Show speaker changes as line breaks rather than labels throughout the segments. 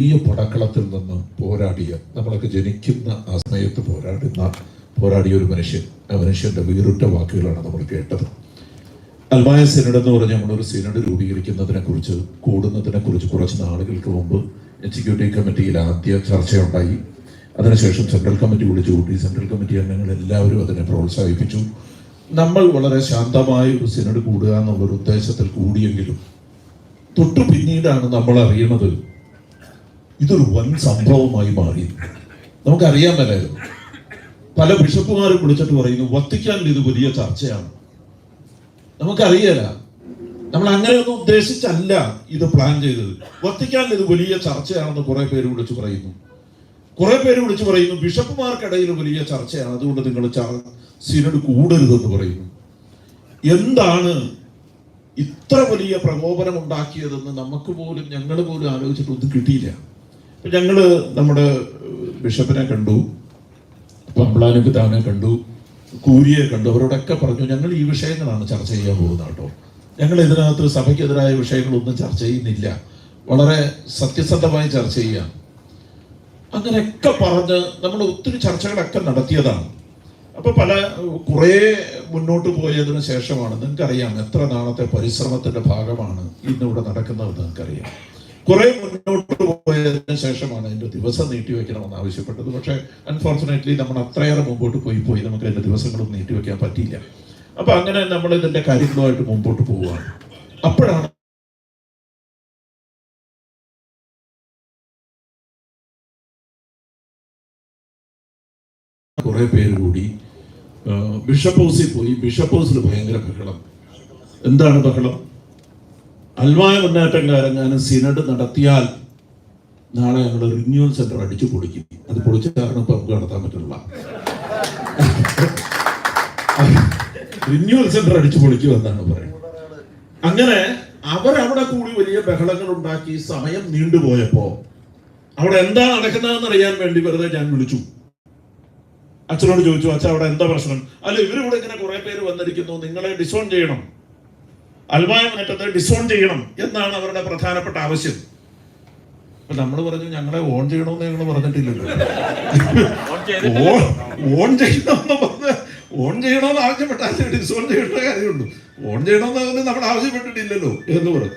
വലിയ പടക്കളത്തിൽ നിന്ന് പോരാടിയ നമ്മളൊക്കെ ജനിക്കുന്ന ആ സമയത്ത് പോരാടുന്ന പോരാടിയ ഒരു മനുഷ്യൻ ആ മനുഷ്യന്റെ വീറുറ്റ വാക്കുകളാണ് നമ്മൾ കേട്ടത്. അൽമായ സിനഡ് എന്ന് പറഞ്ഞ നമ്മളൊരു സിനഡ് രൂപീകരിക്കുന്നതിനെ കുറിച്ച് കൂടുന്നതിനെ കുറിച്ച് കുറച്ച് നാളുകൾക്ക് മുമ്പ് എക്സിക്യൂട്ടീവ് കമ്മിറ്റിയിൽ ആദ്യ ചർച്ചയുണ്ടായി. അതിനുശേഷം സെൻട്രൽ കമ്മിറ്റി വിളിച്ചു കൂട്ടി. സെൻട്രൽ കമ്മിറ്റി അംഗങ്ങൾ എല്ലാവരും അതിനെ പ്രോത്സാഹിപ്പിച്ചു. നമ്മൾ വളരെ ശാന്തമായ ഒരു സിനഡ് കൂടുക എന്നുള്ളൊരു ഉദ്ദേശത്തിൽ കൂടിയെങ്കിലും തൊട്ടു പിന്നീടാണ് നമ്മൾ അറിയണത് ഇതൊരു വൻ സംഭവമായി മാറി. നമുക്കറിയാൻ പല ബിഷപ്പുമാരും വിളിച്ചിട്ട് പറയുന്നു വത്തിക്കാൻ ഇത് വലിയ ചർച്ചയാണ്. നമുക്കറിയല. നമ്മൾ അങ്ങനെയൊന്നും ഉദ്ദേശിച്ചല്ല ഇത് പ്ലാൻ ചെയ്തത്. വത്തിക്കാൻ ഇത് വലിയ ചർച്ചയാണെന്ന് കുറെ പേര് വിളിച്ചു പറയുന്നു. കുറെ പേര് വിളിച്ചു പറയുന്നു ബിഷപ്പുമാർക്കിടയിൽ വലിയ ചർച്ചയാണ് അതുകൊണ്ട് നിങ്ങൾ സിനഡ് കൂടരുതെന്ന് പറയുന്നു. എന്താണ് ഇത്ര വലിയ പ്രകോപനം ഉണ്ടാക്കിയതെന്ന് നമുക്ക് പോലും ഞങ്ങൾ പോലും ആലോചിച്ചിട്ടൊന്നും കിട്ടിയില്ല. ഞങ്ങൾ നമ്മുടെ ബിഷപ്പിനെ കണ്ടു പമ്പളാനു താനെ കണ്ടു കൂരിയെ കണ്ടു അവരോടൊക്കെ പറഞ്ഞു ഞങ്ങൾ ഈ വിഷയങ്ങളാണ് ചർച്ച ചെയ്യാൻ പോകുന്നത് കേട്ടോ. ഞങ്ങൾ ഇതിനകത്ത് സഭയ്ക്കെതിരായ വിഷയങ്ങളൊന്നും ചർച്ച ചെയ്യുന്നില്ല. വളരെ സത്യസന്ധമായി ചർച്ച ചെയ്യാം. അങ്ങനെയൊക്കെ പറഞ്ഞ് നമ്മൾ ഒത്തിരി ചർച്ചകളൊക്കെ നടത്തിയതാണ്. അപ്പൊ പല കുറേ മുന്നോട്ട് പോയതിന് ശേഷമാണ് നിങ്ങൾക്കറിയാം എത്ര നാളത്തെ പരിശ്രമത്തിന്റെ ഭാഗമാണ് ഇന്നിവിടെ നടക്കുന്നത് നിങ്ങൾക്കറിയാം. കുറെ മുന്നോട്ട് പോയതിനു ശേഷമാണ് അതിന്റെ ദിവസം നീട്ടിവെക്കണമെന്ന് ആവശ്യപ്പെട്ടത്. പക്ഷേ അൺഫോർച്ചുനേറ്റ്ലി നമ്മൾ അത്രയേറെ മുമ്പോട്ട് പോയി പോയി നമുക്ക് അതിന്റെ ദിവസങ്ങളൊന്നും നീട്ടിവെക്കാൻ പറ്റിയില്ല. അപ്പൊ അങ്ങനെ നമ്മൾ ഇതിന്റെ കാര്യങ്ങളുമായിട്ട് മുമ്പോട്ട് പോവുകയാണ്. അപ്പോഴാണ് കുറെ പേര് കൂടി ബിഷപ്പ് ഹൗസിൽ പോയി. ബിഷപ്പ് ഹൗസിൽ ഭയങ്കര ബഹളം. എന്താണ് ബഹളം? അൽമായ മുന്നേറ്റംകാരെങ്ങാനും സിനഡ് നടത്തിയാൽ നാളെ ഞങ്ങൾ റിന്യൂവൽ സെന്റർ അടിച്ചു പൊളിക്കും. അത് പൊളിച്ച കാരണം ഇപ്പൊ നമുക്ക് നടത്താൻ പറ്റില്ല റിന്യൂവൽ സെന്റർ അടിച്ചു പൊളിക്കും എന്നാണ് പറയുന്നത്. അങ്ങനെ അവരവിടെ കൂടി വലിയ ബഹളങ്ങൾ ഉണ്ടാക്കി സമയം നീണ്ടുപോയപ്പോ അവിടെ എന്താ നടക്കുന്നതെന്ന് അറിയാൻ വേണ്ടി വെറുതെ ഞാൻ വിളിച്ചു. അച്ഛനോട് ചോദിച്ചു അച്ഛൻ അവിടെ എന്താ പ്രശ്നം? അല്ല ഇവരിവിടെ ഇങ്ങനെ കുറെ പേര് വന്നിരിക്കുന്നു. നിങ്ങളെ ഡിസോൺ ചെയ്യണം. അൽമായ നേട്ടത്തെ ഡിസോൺ ചെയ്യണം എന്നാണ് അവരുടെ പ്രധാനപ്പെട്ട ആവശ്യം. അപ്പൊ നമ്മൾ പറഞ്ഞു ഞങ്ങളെ ഓൺ ചെയ്യണമെന്ന് ഞങ്ങൾ പറഞ്ഞിട്ടില്ലല്ലോ. ഓൺ- ഓൺ ചെയ്യണമെന്ന് പറഞ്ഞ് ഓൺ ചെയ്യണമെന്ന് ആവശ്യപ്പെട്ടാൽ ഡിസോൺ ചെയ്യേണ്ട കാര്യമുള്ളൂ. ഓൺ ചെയ്യണമെന്ന് നമ്മൾ ആവശ്യപ്പെട്ടിട്ടില്ലല്ലോ എന്ന് പറഞ്ഞു.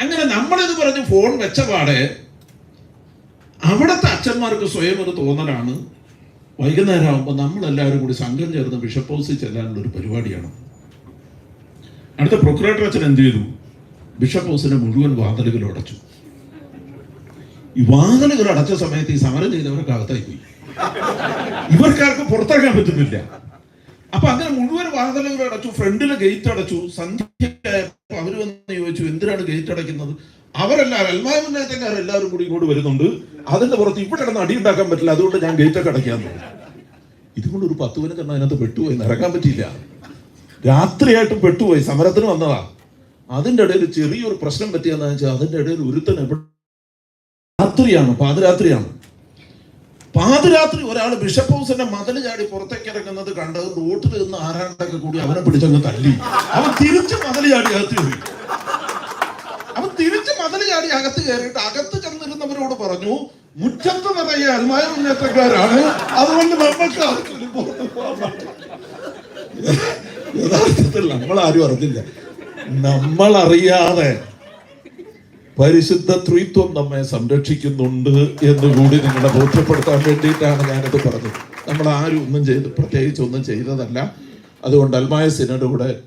അങ്ങനെ നമ്മളിത് പറഞ്ഞു ഫോൺ വെച്ച പാടെ അവിടുത്തെ അച്ഛന്മാർക്ക് സ്വയം ഒരു തോന്നലാണ്. വൈകുന്നേരം ആകുമ്പോൾ നമ്മളെല്ലാവരും കൂടി സംഘം ചേർന്ന് ബിഷപ്പ് ഹൗസിൽ ചെല്ലാനുള്ള ഒരു പരിപാടിയാണ്. അടുത്ത പ്രൊക്കുറേറ്റർ അച്ഛൻ എന്ത് ചെയ്തു? ബിഷപ്പ് ഹൗസിന്റെ മുഴുവൻ വാതിലുകൾ അടച്ചു ഈ വാതിലുകൾ അടച്ച സമയത്ത് ഈ സമരം ചെയ്തവർക്ക് അകത്തായി പോയി. ഇവർക്കാർക്ക് പുറത്തിറങ്ങാൻ പറ്റുന്നില്ല. അപ്പൊ അങ്ങനെ മുഴുവൻ വാതിലുകൾ അടച്ചു ഫ്രണ്ടിൽ ഗേറ്റ് അടച്ചു സന്ധ്യ അവർ വന്ന് ചോദിച്ചു എന്തിനാണ് ഗേറ്റ് അടയ്ക്കുന്നത്? അവരെല്ലാവരും അൽമായ മുന്നേറ്റക്കാരെല്ലാവരും കൂടി ഇങ്ങോട്ട് വരുന്നുണ്ട്. അതിന്റെ പുറത്ത് ഇവിടെ കിടന്ന് അടി ഉണ്ടാക്കാൻ പറ്റില്ല. അതുകൊണ്ട് ഞാൻ ഗേറ്റ് ഒക്കെ അടയ്ക്കാൻ തോന്നി ഇതുകൊണ്ട് ഒരു പത്ത് പതിനഞ്ചെണ്ണം അതിനകത്ത് പെട്ടുപോയി. ഇറങ്ങാൻ പറ്റിയില്ല. രാത്രിയായിട്ടും പെട്ടുപോയി. സമരത്തിന് വന്നതാ. അതിന്റെ ഇടയിൽ ചെറിയൊരു പ്രശ്നം പറ്റിയെന്ന് വെച്ചാൽ അതിന്റെ ഇടയിൽ ഒരുത്തൻ രാത്രിയാണ് പാതിരാത്രിയാണ്. പാതിരാത്രി ഒരാൾ ബിഷപ്പ് ഹൗസിന്റെ മതിൽ ചാടി പുറത്തേക്ക് ഇറങ്ങുന്നത് കണ്ടത് റോട്ടിൽ നിന്ന് ആരാണ്ടൊക്കെ കൂടി അവനെ പിടിച്ചങ്ങ് തല്ലി. അവൻ തിരിച്ച് മതിൽ ചാടി അകത്ത് കയറി. അവൻ തിരിച്ച് മതിൽ ചാടി അകത്ത് കയറിയിട്ട് അകത്ത് ചെന്നിരുന്നവരോട് പറഞ്ഞു മുറ്റത്ത് നിറയെ അൽമായ മുന്നേറ്റക്കാരാണ് അതുകൊണ്ട് നമുക്ക് ആർക്കും പുറത്ത് പോകാൻ പറ്റില്ല." നമ്മൾ ആരും അറിഞ്ഞില്ല. നമ്മൾ അറിയാതെ പരിശുദ്ധ ത്രിത്വം നമ്മെ സംരക്ഷിക്കുന്നുണ്ട് എന്ന് കൂടി നിങ്ങളെ ബോധ്യപ്പെടുത്താൻ വേണ്ടിയിട്ടാണ് ഞാനിത് പറഞ്ഞത്. നമ്മൾ ആരും ഒന്നും ചെയ്ത് പ്രത്യേകിച്ച് ഒന്നും ചെയ്തതല്ല. അതുകൊണ്ട് അൽമായ സിനഡ് ഇവിടെ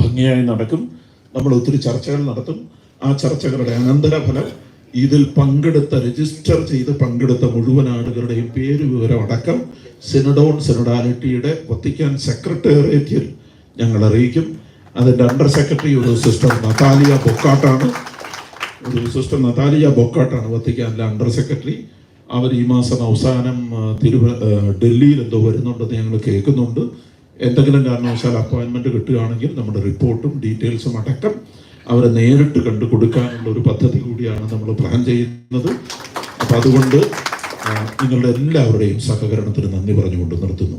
ഭംഗിയായി നടക്കും. നമ്മൾ ഒത്തിരി ചർച്ചകൾ നടത്തും. ആ ചർച്ചകളുടെ അനന്തരഫലം ഇതിൽ പങ്കെടുത്ത രജിസ്റ്റർ ചെയ്ത് പങ്കെടുത്ത മുഴുവൻ ആളുകളുടെയും പേര് വിവരം അടക്കം സിനഡോൺ സിനഡാലിറ്റിയുടെ വത്തിക്കാൻ സെക്രട്ടേറിയറ്റിൽ ഞങ്ങൾ അറിയിക്കും. അതിന്റെ അണ്ടർ സെക്രട്ടറി ഒരു സിസ്റ്റർ നതാലിയ ബൊക്കാട്ടാണ് ഒരു സിസ്റ്റർ നതാലിയ ബൊക്കാട്ടാണ് വത്തിക്കാനിലെ അണ്ടർ സെക്രട്ടറി അവർ ഈ മാസം അവസാനം തിരുവ ഡൽഹിയിൽ എന്തോ വരുന്നുണ്ടെന്ന് ഞങ്ങൾ കേൾക്കുന്നുണ്ട്. എന്തെങ്കിലും കാരണവശാൽ അപ്പോയിൻമെന്റ് കിട്ടുകയാണെങ്കിൽ നമ്മുടെ റിപ്പോർട്ടും ഡീറ്റെയിൽസും അടക്കം അവരെ നേരിട്ട് കണ്ടു കൊടുക്കാനുള്ള ഒരു പദ്ധതി കൂടിയാണ് നമ്മൾ പ്ലാൻ ചെയ്യുന്നത്. അപ്പം അതുകൊണ്ട് നിങ്ങളുടെ എല്ലാവരുടെയും സഹകരണത്തിന് നന്ദി പറഞ്ഞുകൊണ്ട് നിർത്തുന്നു.